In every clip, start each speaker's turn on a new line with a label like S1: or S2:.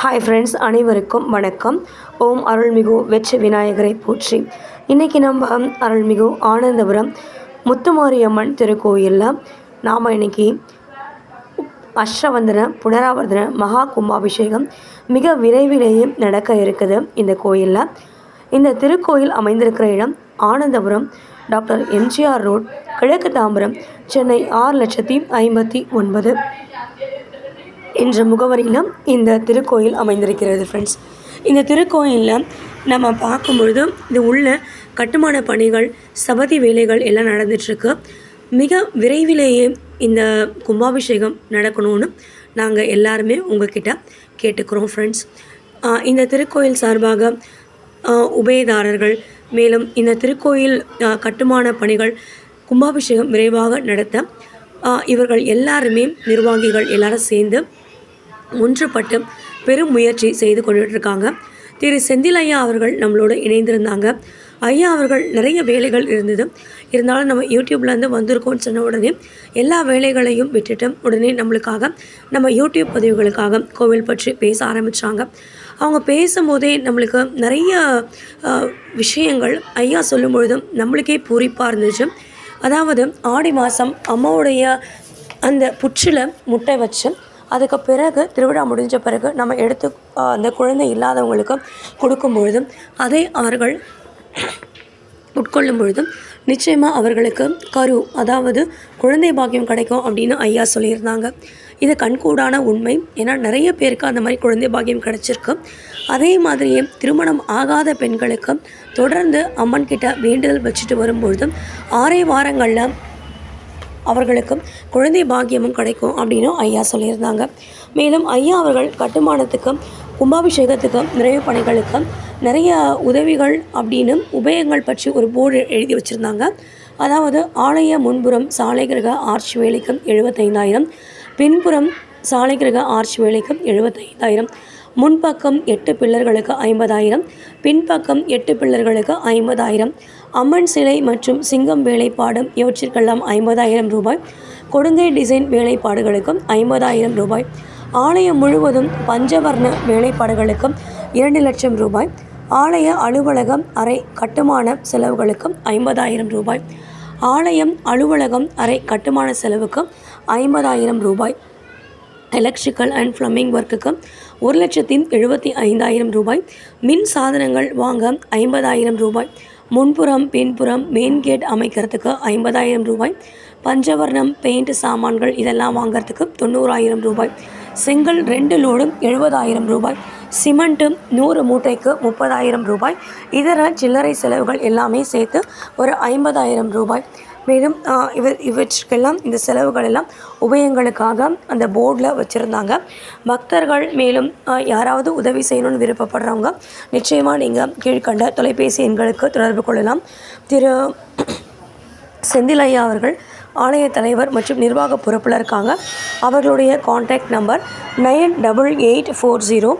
S1: Hi friends அனைவருக்கும் வணக்கம். ஓம் அருள்மிகு வெச்ச விநாயகரை போற்றி. இன்றைக்கி நம்ம அருள்மிகு ஆனந்தபுரம் முத்துமாரியம்மன் திருக்கோயிலில் நாம் இன்னைக்கு அஷ்டவந்தன புனராவர்த்தன மகா கும்பாபிஷேகம் மிக விரைவிலேயே நடக்க இருக்குது இந்த கோயிலில். இந்த திருக்கோயில் அமைந்திருக்கிற இடம் ஆனந்தபுரம் டாக்டர் எம்ஜிஆர் ரோட் கிழக்கு தாம்பரம் சென்னை ஆறு லட்சத்தி ஐம்பத்தி ஒன்பது. என்ற முகவரியிலும் இந்த திருக்கோயில் அமைந்திருக்கிறது ஃப்ரெண்ட்ஸ் இந்த திருக்கோயிலில் நம்ம பார்க்கும்பொழுது இது உள்ள கட்டுமான பணிகள் சபதி வேலைகள் எல்லாம் நடந்துட்டுருக்கு. மிக விரைவிலேயே இந்த கும்பாபிஷேகம் நடக்கணும்னு நாங்கள் எல்லாருமே உங்ககிட்ட கேட்டுக்கிறோம் ஃப்ரெண்ட்ஸ் இந்த திருக்கோயில் சார்பாக உபயதாரர்கள் மேலும் இந்த திருக்கோயில் கட்டுமான பணிகள் கும்பாபிஷேகம் விரைவாக நடத்த இவர்கள் எல்லாருமே நிர்வாகிகள் எல்லாரும் சேர்ந்து ஒன்றுபட்டு பெரும் முயற்சி செய்து கொண்டுட்டு இருக்காங்க திரு செந்தில் ஐயா அவர்கள் நம்மளோட இணைந்திருந்தாங்க. ஐயா அவர்கள் நிறைய வேலைகள் இருந்தது. இருந்தாலும் நம்ம யூடியூப்லேருந்து வந்திருக்கோம்னு சொன்ன உடனே எல்லா வேலைகளையும் விட்டுட்டு உடனே நம்மளுக்காக நம்ம யூடியூப் பதிவுகளுக்காக கோவில் பற்றி பேச ஆரம்பித்தாங்க அவங்க பேசும்போதே நம்மளுக்கு நிறைய விஷயங்கள் ஐயா சொல்லும் பொழுதும் நம்மளுக்கே பூரிப்பாக இருந்துச்சு. அதாவது ஆடி மாதம் அம்மாவுடைய அந்த புற்றில் முட்டை வச்சு அதுக்கு பிறகு திருவிழா முடிஞ்ச பிறகு நம்ம எடுத்து அந்த குழந்தை இல்லாதவங்களுக்கு கொடுக்கும் பொழுதும் அதை அவர்கள் உட்கொள்ளும் பொழுதும் நிச்சயமாக அவர்களுக்கு கரு அதாவது குழந்தை பாக்கியம் கிடைக்கும் அப்படின்னு ஐயா சொல்லியிருந்தாங்க. இது கண்கூடான உண்மை. ஏன்னா நிறைய பேருக்கு அந்த மாதிரி குழந்தை பாக்கியம் கிடச்சிருக்கு. அதே மாதிரியே திருமணம் ஆகாத பெண்களுக்கு தொடர்ந்து அம்மன் கிட்ட வேண்டுதல் வச்சுட்டு வரும்பொழுதும் ஆறே வாரங்களில் அவர்களுக்கும் குழந்தை பாக்கியமும் கிடைக்கும் அப்படின்னு ஐயா சொல்லியிருந்தாங்க. மேலும் ஐயா அவர்கள் கட்டுமானத்துக்கும் கும்பாபிஷேகத்துக்கும் நிறைவு பணிகளுக்கும் நிறைய உதவிகள் அப்படின்னு உபயங்கள் பற்றி ஒரு போர்டு எழுதி வச்சுருந்தாங்க. அதாவது ஆலய முன்புறம் சாலை கிரக ஆர்ச் வேலைக்கும் எழுபத்தைந்தாயிரம் பின்புறம் சாலை கிரக ஆர்ச் வேலைக்கு எழுபத்தைந்தாயிரம் முன்பக்கம் எட்டு பில்லர்களுக்கு ஐம்பதாயிரம் பின்பக்கம் எட்டு பில்லர்களுக்கு ஐம்பதாயிரம் அம்மன் சிலை மற்றும் சிங்கம் வேலைப்பாடும் இவற்றிற்கெல்லாம் ஐம்பதாயிரம் ரூபாய் கொடுங்கை டிசைன் வேலைப்பாடுகளுக்கும் ஐம்பதாயிரம் ரூபாய் ஆலயம் முழுவதும் பஞ்சவர்ண வேலைப்பாடுகளுக்கும் இரண்டு லட்சம் ரூபாய் ஆலய அலுவலகம் அறை கட்டுமான செலவுகளுக்கும் ஐம்பதாயிரம் ரூபாய் ஆலயம் அலுவலகம் அறை கட்டுமான செலவுக்கு ஐம்பதாயிரம் ரூபாய். எலக்ட்ரிக்கல் அண்ட் ஃப்ளம்பிங் ஒர்க்குக்கு ஒரு லட்சத்தி எழுபத்தி ஐந்தாயிரம் ரூபாய். மின் சாதனங்கள் வாங்க ஐம்பதாயிரம் ரூபாய். முன்புறம் பின்புறம் மெயின் கேட் அமைக்கிறதுக்கு ஐம்பதாயிரம் ரூபாய். பஞ்சவர்ணம் பெயிண்ட் சாமான்கள் இதெல்லாம் வாங்கிறதுக்கு தொண்ணூறாயிரம் ரூபாய். செங்கல் ரெண்டு லோடும் எழுபதாயிரம் ரூபாய் சிமெண்ட்டு நூறு மூட்டைக்கு முப்பதாயிரம் ரூபாய். இதர சில்லறை செலவுகள் எல்லாமே சேர்த்து ஒரு ஐம்பதாயிரம் ரூபாய். மேலும் இவ இவர் இவற்றுக்கெல்லாம் இந்த செலவுகள் எல்லாம் உபயங்களுக்காக அந்த போர்டில் வச்சுருந்தாங்க. பக்தர்கள் மேலும் யாராவது உதவி செய்யணும்னு விருப்பப்படுறவங்க நிச்சயமாக நீங்கள் கீழ்கண்ட தொலைபேசி எண்களுக்கு தொடர்பு கொள்ளலாம். திரு செந்திலையா அவர்கள் ஆலய தலைவர் மற்றும் நிர்வாக பொறுப்பில் இருக்காங்க. அவர்களுடைய contact number nine double eight four zero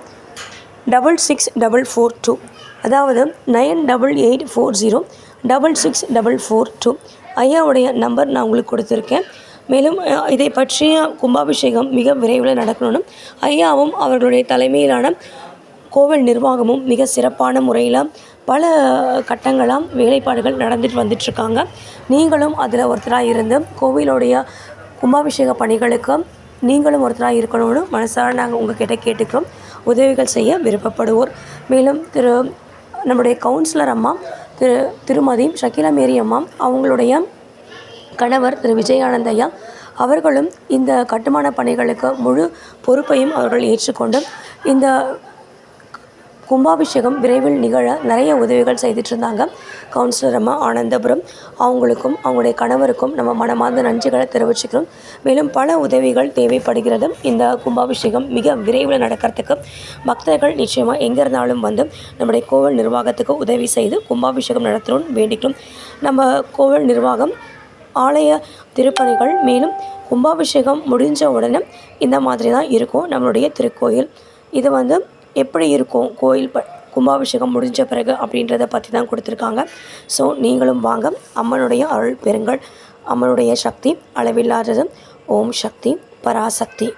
S1: double six double four two. அதாவது nine double eight four zero double six double four two. ஐயாவுடைய நம்பர் நான் உங்களுக்கு கொடுத்துருக்கேன். மேலும் இதை பற்றிய கும்பாபிஷேகம் மிக விரைவில் நடக்கணும்னு ஐயாவும் அவர்களுடைய தலைமையிலான கோவில் நிர்வாகமும் மிக சிறப்பான முறையில் பல கட்டங்களாம் வேலைப்பாடுகள் நடந்துட்டு வந்துட்டுருக்காங்க. நீங்களும் அதில் ஒருத்தராக இருந்து கோவிலுடைய கும்பாபிஷேக பணிகளுக்கு நீங்களும் ஒருத்தராக இருக்கணும்னு மனசார நாங்கள் உங்ககிட்ட கேட்டுக்கிறோம். உதவிகள் செய்ய விருப்பப்படுவோர். மேலும் திரு நம்முடைய கவுன்சிலர் அம்மா திரு திருமதி ஷக்கீலா மேரி அம்மா அவங்களுடைய கணவர் திரு விஜயானந்த் ஐயா அவர்களும் இந்த கட்டுமான பணிகளுக்கு முழு பொறுப்பையும் அவர்கள் ஏற்றுக்கொண்டு இந்த கும்பாபிஷேகம் விரைவில் நிகழ நிறைய உதவிகள் செய்துட்டு இருந்தாங்க கவுன்சிலர் அம்மா ஆனந்தபுரம் அவங்களுக்கும் அவங்களுடைய கணவருக்கும் நம்ம மனமார்ந்த நன்றிகளை தெரிவிச்சுக்கிறோம். மேலும் பல உதவிகள் தேவைப்படுகிறது. இந்த கும்பாபிஷேகம் மிக விரைவில் நடக்கிறதுக்கு பக்தர்கள் நிச்சயமாக எங்கே இருந்தாலும் வந்து நம்முடைய கோவில் நிர்வாகத்துக்கு உதவி செய்து கும்பாபிஷேகம் நடத்தணும்னு வேண்டிக்கிறோம். நம்ம கோவில் நிர்வாகம் ஆலய திருப்பணிகள் மேலும் கும்பாபிஷேகம் முடிஞ்ச உடனே இந்த மாதிரி தான் இருக்கும் நம்மளுடைய திருக்கோயில். இது வந்து எப்படி இருக்கும் கோயில் ப கும்பாபிஷேகம் முடிஞ்ச பிறகு அப்படின்றத பற்றி தான் கொடுத்துருக்காங்க. ஸோ நீங்களும் வாங்க. அம்மனுடைய அருள் பெறுங்கள் அம்மனுடைய சக்தி அளவில்லாதது ஓம் சக்தி பராசக்தி.